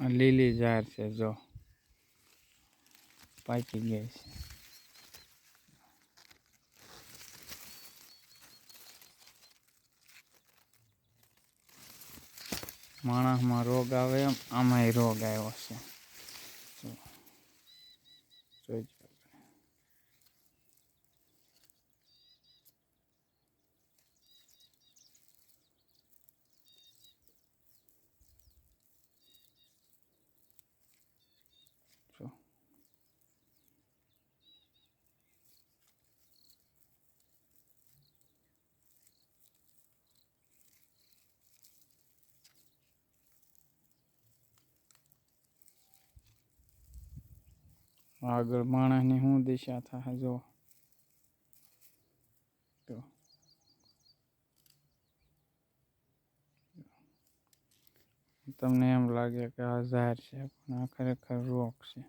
લીલી ઝાર છે, જો. પાકી ગઈ છે. માણસમાં રોગ આવે એમ, આમાંય રોગ આવ્યો છે. જો. જોઈજો જો આગળ માણસની શું દિશા થાય જો? તમને એમ લાગે કે આ ઝાર છે, પણ આ ખરેખર રોગ છે.